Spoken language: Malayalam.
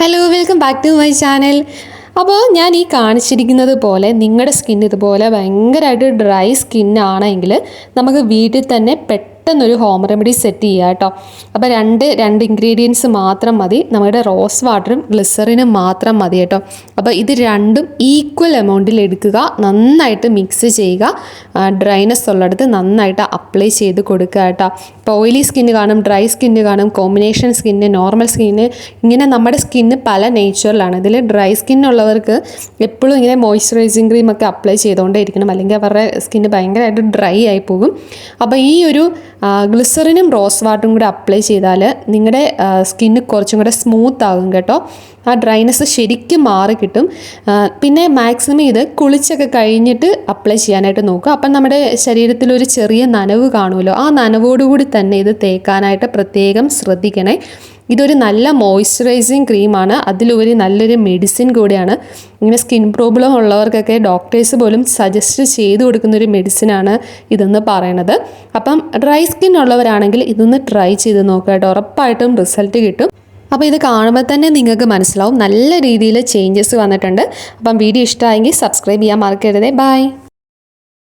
Hello welcome back to my channel അപ്പോൾ ഞാൻ ഈ കാണിച്ചിരിക്കുന്നത് പോലെ നിങ്ങളുടെ സ്കിൻ ഇതുപോലെ ഭയങ്കരമായിട്ട് ഡ്രൈ സ്കിന്നാണെങ്കിൽ നമുക്ക് വീട്ടിൽ തന്നെ പെട്ടെന്നൊരു ഹോം റെമഡി സെറ്റ് ചെയ്യുക കേട്ടോ അപ്പോൾ രണ്ട് രണ്ട് ഇൻഗ്രീഡിയൻസ് മാത്രം മതി. നമ്മുടെ റോസ് വാട്ടറും ഗ്ലിസറിനും മാത്രം മതി കേട്ടോ അപ്പോൾ ഇത് രണ്ടും ഈക്വൽ എമൗണ്ടിൽ എടുക്കുക. നന്നായിട്ട് മിക്സ് ചെയ്യുക. ഡ്രൈനെസ് ഉള്ളിടത്ത് നന്നായിട്ട് അപ്ലൈ ചെയ്ത് കൊടുക്കുക കേട്ടോ ഇപ്പോൾ ഓയിലി സ്കിന്ന് കാണും ഡ്രൈ സ്കിന്ന് കാണും കോമ്പിനേഷൻ സ്കിന്ന് നോർമൽ സ്കിന്ന് ഇങ്ങനെ നമ്മുടെ സ്കിന്ന് പല നേച്ചറിലാണ് ഇതിൽ ഡ്രൈ സ്കിന്നുള്ളവർക്ക് എപ്പോഴും ഇങ്ങനെ മോയ്സ്ചറൈസിങ് ക്രീം ഒക്കെ അപ്ലൈ ചെയ്തുകൊണ്ടേ ഇരിക്കണം. അല്ലെങ്കിൽ അവരുടെ സ്കിന്ന് ഭയങ്കരമായിട്ട് ഡ്രൈ ആയി പോകും. അപ്പോൾ ഈ ഒരു ഗ്ലിസറിനും റോസ് വാട്ടറും കൂടെ അപ്ലൈ ചെയ്താൽ നിങ്ങളുടെ സ്കിന്ന് കുറച്ചും കൂടെ സ്മൂത്ത് ആകും കേട്ടോ. ആ ഡ്രൈനെസ് ശരിക്കും മാറി കിട്ടും. പിന്നെ മാക്സിമം ഇത് കുളിച്ചൊക്കെ കഴിഞ്ഞിട്ട് അപ്ലൈ ചെയ്യാനായിട്ട് നോക്കുക. അപ്പം നമ്മുടെ ശരീരത്തിൽ ഒരു ചെറിയ നനവ് കാണുമല്ലോ. ആ നനവോടുകൂടി തന്നെ ഇത് തേക്കാനായിട്ട് പ്രത്യേകം ശ്രദ്ധിക്കണേ. ഇതൊരു നല്ല മോയ്സ്ചറൈസിങ് ക്രീമാണ് അതിലുപരി നല്ലൊരു മെഡിസിൻ കൂടിയാണ്. ഇങ്ങനെ സ്കിൻ പ്രോബ്ലം ഉള്ളവർക്കൊക്കെ ഡോക്ടേഴ്സ് പോലും സജസ്റ്റ് ചെയ്തു കൊടുക്കുന്ന ഒരു മെഡിസിനാണ് ഇതെന്ന് പറയണത്. അപ്പം ഡ്രൈ സ്കിൻ ഉള്ളവരാണെങ്കിൽ ഇതൊന്ന് ട്രൈ ചെയ്ത് നോക്കുക കേട്ടോ. ഉറപ്പായിട്ടും റിസൾട്ട് കിട്ടും. അപ്പോൾ ഇത് കാണുമ്പോൾ തന്നെ നിങ്ങൾക്ക് മനസ്സിലാവും. നല്ല രീതിയിൽ ചേഞ്ചസ് വന്നിട്ടുണ്ട്. അപ്പം വീഡിയോ ഇഷ്ടമായെങ്കിൽ സബ്സ്ക്രൈബ് ചെയ്യാൻ മറക്കരുതേ. ബൈ